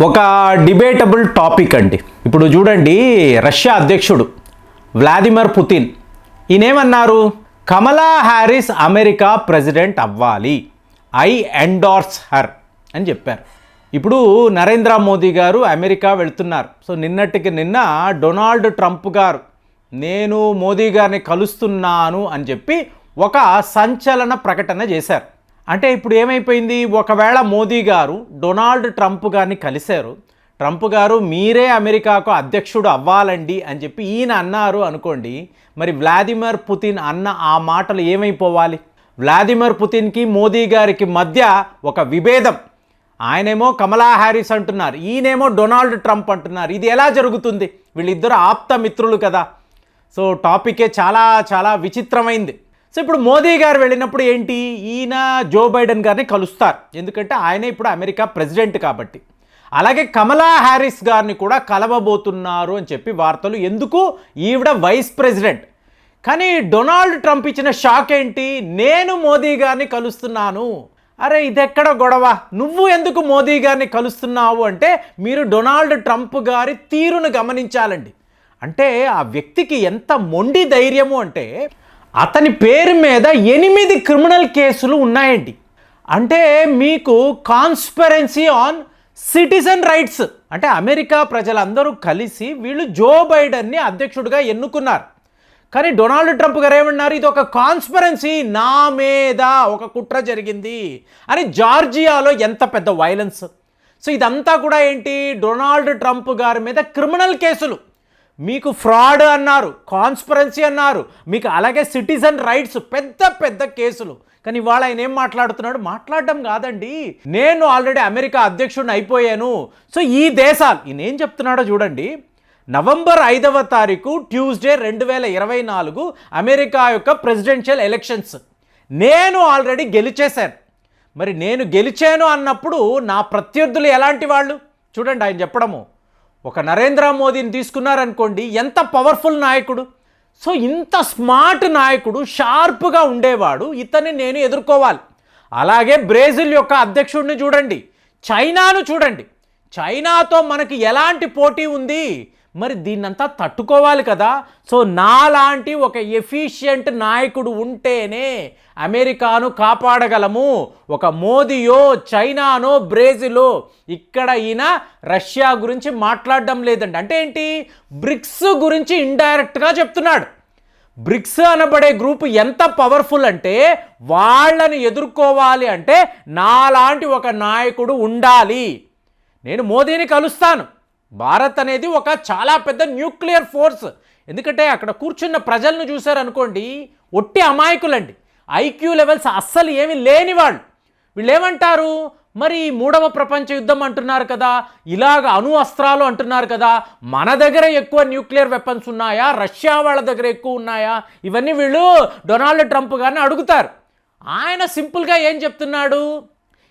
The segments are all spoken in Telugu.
ఒక డిబేటబుల్ టాపిక్ అండి. ఇప్పుడు చూడండి రష్యా అధ్యక్షుడు వ్లాదిమిర్ పుతిన్ ఈయనేమన్నారు? కమలా హ్యారిస్ అమెరికా ప్రెసిడెంట్ అవ్వాలి. ఐ ఎండార్స్ హర్ అని చెప్పారు. ఇప్పుడు నరేంద్ర మోదీ గారు అమెరికా వెళ్తున్నారు. సో నిన్నటికి నిన్న డొనాల్డ్ ట్రంప్ గారు నేను మోదీ గారిని కలుస్తున్నాను అని చెప్పి ఒక సంచలన ప్రకటన చేశారు. అంటే ఇప్పుడు ఏమైపోయింది? ఒకవేళ మోదీ గారు డొనాల్డ్ ట్రంప్ గారిని కలిశారు ట్రంప్ గారు మీరే అమెరికాకు అధ్యక్షుడు అవ్వాలండి అని చెప్పి ఈయన అన్నారు అనుకోండి మరి వ్లాదిమిర్ పుతిన్ అన్న ఆ మాటలు ఏమైపోవాలి? వ్లాదిమిర్ పుతిన్కి మోదీ గారికి మధ్య ఒక విభేదం. ఆయనేమో కమలా హ్యారిస్ అంటున్నారు ఈయనేమో డొనాల్డ్ ట్రంప్ అంటున్నారు. ఇది ఎలా జరుగుతుంది? వీళ్ళిద్దరు ఆప్త మిత్రులు కదా. సో టాపికే చాలా చాలా విచిత్రమైంది. సో ఇప్పుడు మోదీ గారు వెళ్ళినప్పుడు ఏంటి? ఈయన జో బైడెన్ గారిని కలుస్తారు. ఎందుకంటే ఆయన ఇప్పుడు అమెరికా ప్రెసిడెంట్ కాబట్టి. అలాగే కమలా హ్యారిస్ గారిని కూడా కలవబోతున్నారు అని చెప్పి వార్తలు. ఎందుకు? ఈవిడ వైస్ ప్రెసిడెంట్. కానీ డొనాల్డ్ ట్రంప్ ఇచ్చిన షాక్ ఏంటి? నేను మోదీ గారిని కలుస్తున్నాను. అరే ఇదెక్కడ గొడవ? నువ్వు ఎందుకు మోదీ గారిని కలుస్తున్నావు అంటే మీరు డొనాల్డ్ ట్రంప్ గారి తీరును గమనించాలండి. అంటే ఆ వ్యక్తికి ఎంత మొండి ధైర్యము అంటే అతని పేరు మీద ఎనిమిది క్రిమినల్ కేసులు ఉన్నాయండి. అంటే మీకు కాన్స్పరెన్సీ ఆన్ సిటిజన్ రైట్స్ అంటే అమెరికా ప్రజలందరూ కలిసి వీళ్ళు జో బైడెన్ని అధ్యక్షుడిగా ఎన్నుకున్నారు. కానీ డొనాల్డ్ ట్రంప్ గారు ఏమన్నారు? ఇది ఒక కాన్స్పరెన్సీ నా మీద ఒక కుట్ర జరిగింది అని జార్జియాలో ఎంత పెద్ద వైలెన్స్ సో ఇదంతా కూడా ఏంటి? డొనాల్డ్ ట్రంప్ గారి మీద క్రిమినల్ కేసులు. మీకు ఫ్రాడ్ అన్నారు కాన్స్పరెన్సీ అన్నారు మీకు అలాగే సిటిజన్ రైట్స్ పెద్ద పెద్ద కేసులు. కానీ ఇవాళ ఆయన ఏం మాట్లాడుతున్నాడు? మాట్లాడడం కాదండి. నేను ఆల్రెడీ అమెరికా అధ్యక్షుడిని అయిపోయాను. సో ఈ దేశాలు ఈయన ఏం చెప్తున్నాడో చూడండి. నవంబర్ ఐదవ తారీఖు ట్యూస్డే రెండు వేల ఇరవై నాలుగు అమెరికా యొక్క ప్రెసిడెన్షియల్ ఎలక్షన్స్ నేను ఆల్రెడీ గెలిచేశాను. మరి నేను గెలిచాను అన్నప్పుడు నా ప్రత్యర్థులు ఎలాంటి వాళ్ళు? చూడండి ఆయన చెప్పడము. ఒక నరేంద్ర మోదీని తీసుకున్నారనుకోండి ఎంత పవర్ఫుల్ నాయకుడు? సో ఇంత స్మార్ట్ నాయకుడు షార్ప్గా ఉండేవాడు ఇతన్ని నేను ఎదుర్కోవాలి. అలాగే బ్రెజిల్ యొక్క అధ్యక్షుడిని చూడండి చైనాను చూడండి. చైనాతో మనకి ఎలాంటి పోటీ ఉంది? మరి దీన్నంతా తట్టుకోవాలి కదా. సో నాలాంటి ఒక ఎఫిషియంట్ నాయకుడు ఉంటేనే అమెరికాను కాపాడగలము. ఒక మోదీయో చైనానో బ్రెజిలో ఇక్కడ ఈయన రష్యా గురించి మాట్లాడడం లేదండి. అంటే ఏంటి? బ్రిక్స్ గురించి ఇండైరెక్ట్గా చెప్తున్నాడు. బ్రిక్స్ అనబడే గ్రూప్ ఎంత పవర్ఫుల్ అంటే వాళ్ళని ఎదుర్కోవాలి అంటే నాలాంటి ఒక నాయకుడు ఉండాలి. నేను మోదీని కలుస్తాను. భారత్ అనేది ఒక చాలా పెద్ద న్యూక్లియర్ ఫోర్స్. ఎందుకంటే అక్కడ కూర్చున్న ప్రజలను చూశారనుకోండి ఒట్టి అమాయకులండి. ఐక్యూ లెవెల్స్ అస్సలు ఏమీ లేని వాళ్ళు. వీళ్ళు ఏమంటారు మరి మూడవ ప్రపంచ యుద్ధం అంటున్నారు కదా ఇలాగ అణు అస్త్రాలు అంటున్నారు కదా మన దగ్గర ఎక్కువ న్యూక్లియర్ వెపన్స్ ఉన్నాయా రష్యా వాళ్ళ దగ్గర ఎక్కువ ఉన్నాయా? ఇవన్నీ వీళ్ళు డొనాల్డ్ ట్రంప్ గారిని అడుగుతారు. ఆయన సింపుల్గా ఏం చెప్తున్నాడు?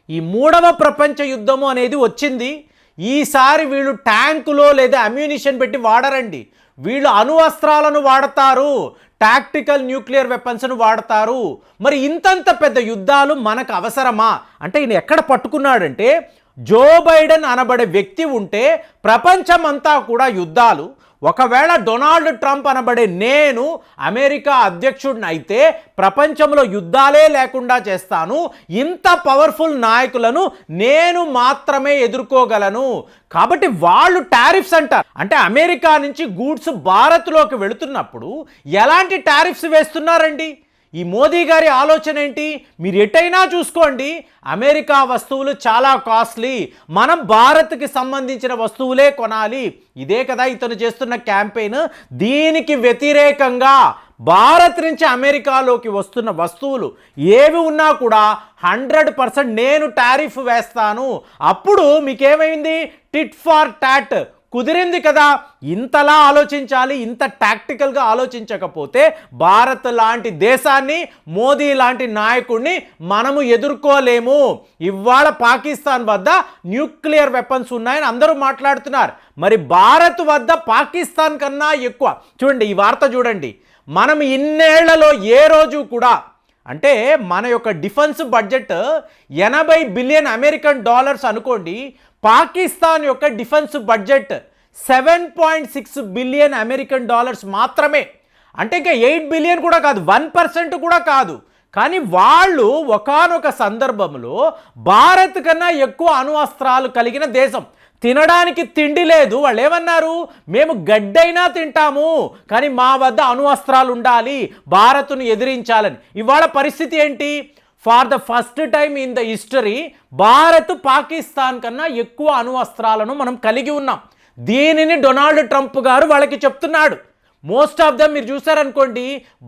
ఈ మూడవ ప్రపంచ యుద్ధము అనేది వచ్చింది. ఈసారి వీళ్ళు ట్యాంకులో లేదా అమ్యూనిషన్ పెట్టి వాడరండి. వీళ్ళు అణు అస్త్రాలను వాడతారు. టాక్టికల్ న్యూక్లియర్ వెపన్స్ను వాడతారు. మరి ఇంతంత పెద్ద యుద్ధాలు మనకు అవసరమా? అంటే ఈయన ఎక్కడ పట్టుకున్నాడంటే జో బైడెన్ అనబడే వ్యక్తి ఉంటే ప్రపంచమంతా కూడా యుద్ధాలు ఒకవేళ డొనాల్డ్ ట్రంప్ అనబడే నేను అమెరికా అధ్యక్షుడిని అయితే ప్రపంచంలో యుద్ధాలే లేకుండా చేస్తాను. ఇంత పవర్ఫుల్ నాయకులను నేను మాత్రమే ఎదుర్కోగలను. కాబట్టి వాళ్ళు టారిఫ్స్ అంటారు. అంటే అమెరికా నుంచి గూడ్స్ భారత్లోకి వెళుతున్నప్పుడు ఎలాంటి టారిఫ్స్ వేస్తున్నారండి? ఈ మోదీ గారి ఆలోచన ఏంటి? మీరు ఎటైనా చూసుకోండి అమెరికా వస్తువులు చాలా కాస్ట్లీ. మనం భారత్కి సంబంధించిన వస్తువులే కొనాలి. ఇదే కదా ఇతను చేస్తున్న క్యాంపెయిన్. దీనికి వ్యతిరేకంగా భారత్ నుంచి అమెరికాలోకి వస్తున్న వస్తువులు ఏవి ఉన్నా కూడా హండ్రెడ్ పర్సెంట్ నేను టారిఫ్ వేస్తాను. అప్పుడు మీకేమైంది? టిట్ ఫార్ టాట్ కుదిరింది కదా. ఇంతలా ఆలోచించాలి ఇంత టాక్టికల్గా ఆలోచించకపోతే భారత్ లాంటి దేశాన్ని మోదీ లాంటి నాయకుడిని మనము ఎదుర్కోలేము. ఇవాళ పాకిస్తాన్ వద్ద న్యూక్లియర్ వెపన్స్ ఉన్నాయని అందరూ మాట్లాడుతున్నారు. మరి భారత్ వద్ద పాకిస్తాన్ కన్నా ఎక్కువ. చూడండి ఈ వార్త చూడండి. మనం ఇన్నేళ్ళలో ఏ రోజు కూడా అంటే మన యొక్క డిఫెన్స్ బడ్జెట్ ఎనభై బిలియన్ అమెరికన్ డాలర్స్ అనుకోండి పాకిస్తాన్ యొక్క defence budget seven point six billion American dollars మాత్రమే. అంటే ఇంకా ఎయిట్ బిలియన్ కూడా కాదు వన్ పర్సెంట్ కూడా కాదు. కానీ వాళ్ళు ఒకానొక సందర్భంలో భారత్ కన్నా ఎక్కువ అణువస్త్రాలు కలిగిన దేశం. తినడానికి తిండి లేదు. వాళ్ళు ఏమన్నారు? మేము గడ్డైనా తింటాము కానీ మా వద్ద అణువస్త్రాలు ఉండాలి భారత్ను ఎదిరించాలని. ఇవాళ పరిస్థితి ఏంటి? For the first time in the history Bharat Pakistan కన్నా ఎక్కువ అణువస్త్రాలను మనం కలిగి ఉన్నాం. దీనిని డొనాల్డ్ ట్రంప్ గారు వాళ్ళకి చెప్తున్నాడు. మోస్ట్ ఆఫ్ దమ్ మీరు చూసారనుకోండి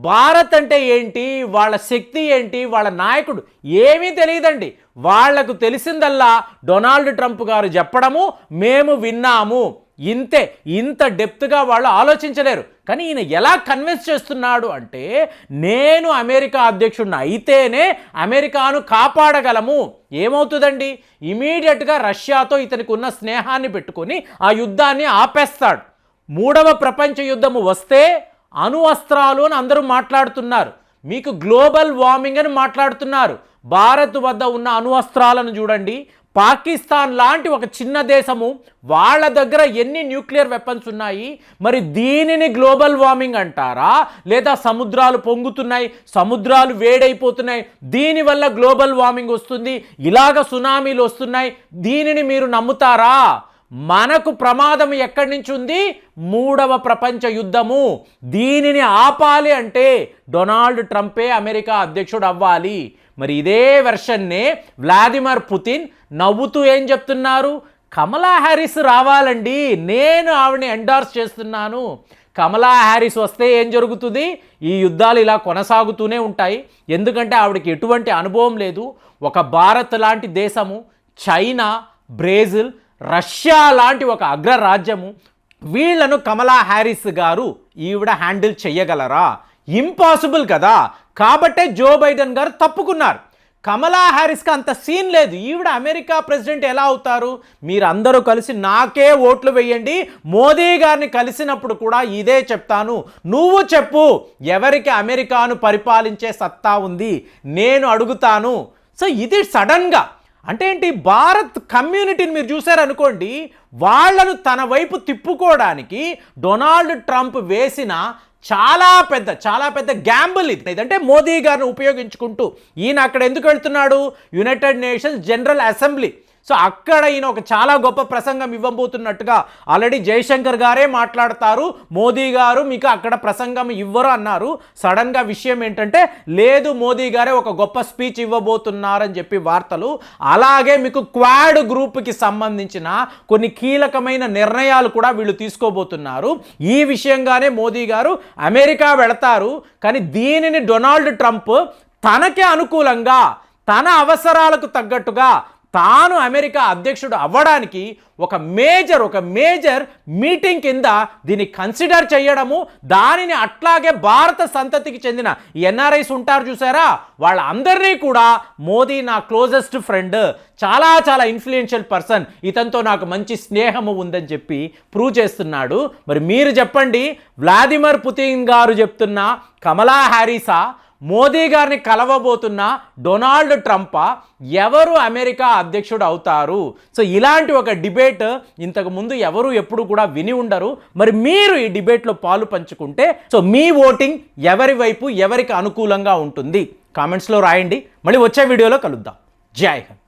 భారత్ అంటే ఏంటి వాళ్ళ శక్తి ఏంటి వాళ్ళ నాయకుడు ఏమీ తెలియదండి. వాళ్ళకు తెలిసిందల్లా డొనాల్డ్ ట్రంప్ గారు చెప్పడము మేము విన్నాము. ఇంతే ఇంత డెప్త్గా వాళ్ళు ఆలోచించలేరు. కానీ ఈయన ఎలా కన్విన్స్ చేస్తున్నాడు అంటే నేను అమెరికా అధ్యక్షుడిని అయితేనే అమెరికాను కాపాడగలము. ఏమవుతుందండి? ఇమీడియట్గా రష్యాతో ఇతనికి ఉన్న స్నేహాన్ని పెట్టుకొని ఆ యుద్ధాన్ని ఆపేస్తాడు. మూడవ ప్రపంచ యుద్ధము వస్తే అణు అస్త్రాలు అని అందరూ మాట్లాడుతున్నారు. మీకు గ్లోబల్ వార్మింగ్ అని మాట్లాడుతున్నారు. భారత్ వద్ద ఉన్న అణు అస్త్రాలను చూడండి. పాకిస్తాన్ లాంటి ఒక చిన్న దేశము వాళ్ళ దగ్గర ఎన్ని న్యూక్లియర్ వెపన్స్ ఉన్నాయి? మరి దీనిని గ్లోబల్ వార్మింగ్ అంటారా? లేదా సముద్రాలు పొంగుతున్నాయి సముద్రాలు వేడైపోతున్నాయి దీనివల్ల గ్లోబల్ వార్మింగ్ వస్తుంది ఇలాగ సునామీలు వస్తున్నాయి దీనిని మీరు నమ్ముతారా? మనకు ప్రమాదం ఎక్కడి నుంచి ఉంది? మూడవ ప్రపంచ యుద్ధము. దీనిని ఆపాలి అంటే డొనాల్డ్ ట్రంపే అమెరికా అధ్యక్షుడు అవ్వాలి. మరి ఇదే వెర్షన్నే వ్లాదిమిర్ పుతిన్ నవ్వుతూ ఏం చెప్తున్నారు? కమలా హ్యారిస్ రావాలండి. నేను ఆవిడని ఎండార్స్ చేస్తున్నాను. కమలా హ్యారిస్ వస్తే ఏం జరుగుతుంది? ఈ యుద్ధాలు ఇలా కొనసాగుతూనే ఉంటాయి. ఎందుకంటే ఆవిడకి ఎటువంటి అనుభవం లేదు. ఒక భారత్ లాంటి దేశము చైనా బ్రెజిల్ రష్యా లాంటి ఒక అగ్రరాజ్యము వీళ్ళను కమలా హ్యారిస్ గారు ఈవిడ హ్యాండిల్ చెయ్యగలరా ఇంపాసిబుల్ కదా. కాబట్టే జో బైడెన్ గారు తప్పుకున్నారు. కమలా హ్యారిస్కి అంత సీన్ లేదు. ఈవిడ అమెరికా ప్రెసిడెంట్ ఎలా అవుతారు? మీరందరూ కలిసి నాకే ఓట్లు వేయండి. మోదీ గారిని కలిసినప్పుడు కూడా ఇదే చెప్తాను. నువ్వు చెప్పు ఎవరికి అమెరికాను పరిపాలించే సత్తా ఉంది? నేను అడుగుతాను. సో ఇది సడన్గా. అంటే ఏంటి? భారత్ కమ్యూనిటీని మీరు చూసారనుకోండి వాళ్ళను తన వైపు తిప్పుకోవడానికి డొనాల్డ్ ట్రంప్ వేసిన చాలా పెద్ద చాలా పెద్ద గ్యాంబుల్ ఇది. ఇదంటే మోదీ గారిని ఉపయోగించుకుంటూ ఈయన అక్కడ ఎందుకు వెళ్తున్నాడు? United Nations General Assembly so అక్కడ ఈయన ఒక చాలా గొప్ప ప్రసంగం ఇవ్వబోతున్నట్టుగా ఆల్రెడీ జయశంకర్ గారే మాట్లాడతారు. మోదీ గారు మీకు అక్కడ ప్రసంగం ఇవ్వరు అన్నారు. సడన్గా విషయం ఏంటంటే లేదు మోదీ గారే ఒక గొప్ప స్పీచ్ ఇవ్వబోతున్నారని చెప్పి వార్తలు. అలాగే మీకు క్వాడ్ గ్రూప్కి సంబంధించిన కొన్ని కీలకమైన నిర్ణయాలు కూడా వీళ్ళు తీసుకోబోతున్నారు. ఈ విషయంగానే మోదీ గారు అమెరికా వెళతారు. కానీ దీనిని డొనాల్డ్ ట్రంప్ తనకే అనుకూలంగా తన అవసరాలకు తగ్గట్టుగా తాను అమెరికా అధ్యక్షుడు అవ్వడానికి ఒక మేజర్ ఒక మేజర్ మీటింగ్ కింద దీన్ని కన్సిడర్ చేయడము దానిని అట్లాగే భారత సంతతికి చెందిన ఎన్ఆర్ఐస్ ఉంటారు చూసారా? వాళ్ళందరినీ కూడా మోదీ నా క్లోజెస్ట్ ఫ్రెండ్ చాలా చాలా ఇన్ఫ్లుయెన్షియల్ పర్సన్ ఇతనితో నాకు మంచి స్నేహము ఉందని చెప్పి ప్రూవ్ చేస్తున్నాడు. మరి మీరు చెప్పండి వ్లాదిమిర్ పుతిన్ గారు చెప్తున్న కమలా హ్యారీసా మోదీ గారిని కలవబోతున్న డొనాల్డ్ ట్రంప్ ఎవరు అమెరికా అధ్యక్షుడు అవుతారు? సో ఇలాంటి ఒక డిబేట్ ఇంతకుముందు ఎవరు ఎప్పుడు కూడా విని ఉండరు. మరి మీరు ఈ డిబేట్లో పాలు పంచుకుంటే సో మీ ఓటింగ్ ఎవరి వైపు ఎవరికి అనుకూలంగా ఉంటుంది? కామెంట్స్లో రాయండి. మళ్ళీ వచ్చే వీడియోలో కలుద్దాం. జై హింద్.